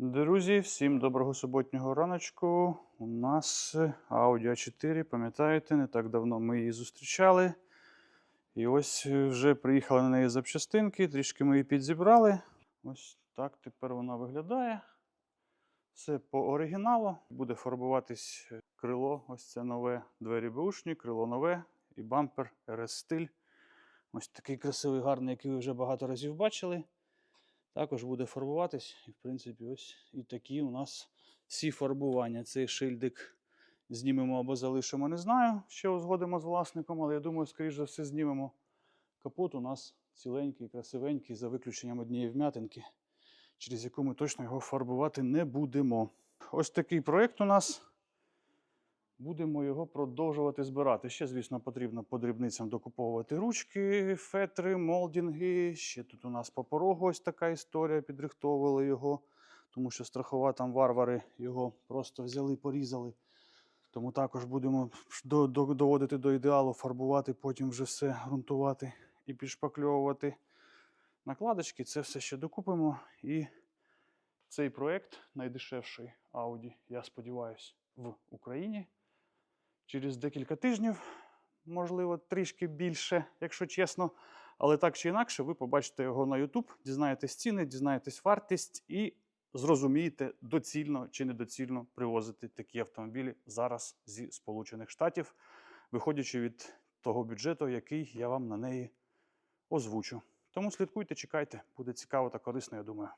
Друзі, всім доброго суботнього раночку. У нас Audi A4, пам'ятаєте, не так давно ми її зустрічали. І ось вже приїхали на неї запчастинки, трішки ми її підзібрали. Ось так тепер вона виглядає. Все по оригіналу. Буде фарбуватись крило. Ось це нове двері бушні, крило нове і бампер RS стиль. Ось такий красивий, гарний, який ви вже багато разів бачили. Також буде фарбуватись. І, в принципі, ось і такі у нас всі фарбування. Цей шильдик знімемо або залишимо, не знаю. Ще узгодимо з власником, але я думаю, скоріш за все, знімемо. Капот у нас ціленький, красивенький, за виключенням однієї вм'ятинки, через яку ми точно його фарбувати не будемо. Ось такий проєкт у нас. Будемо його продовжувати збирати. Ще, звісно, потрібно по дрібницям докуповувати ручки, фетри, молдінги. Ще тут у нас по порогу ось така історія. Підрихтовували його, тому що страхова там варвари його просто взяли, порізали. Тому також будемо до- до- доводити до ідеалу, фарбувати, потім вже все ґрунтувати і підшпакльовувати. Накладочки, це все ще докупимо. І цей проект найдешевший Audi, я сподіваюся, в Україні через декілька тижнів, можливо, трішки більше, якщо чесно. Але так чи інакше, ви побачите його на YouTube, дізнаєтесь ціни, дізнаєтесь вартість і зрозумієте, доцільно чи недоцільно привозити такі автомобілі зараз зі Сполучених Штатів, виходячи від того бюджету, який я вам на неї озвучу. Тому слідкуйте, чекайте, буде цікаво та корисно, я думаю.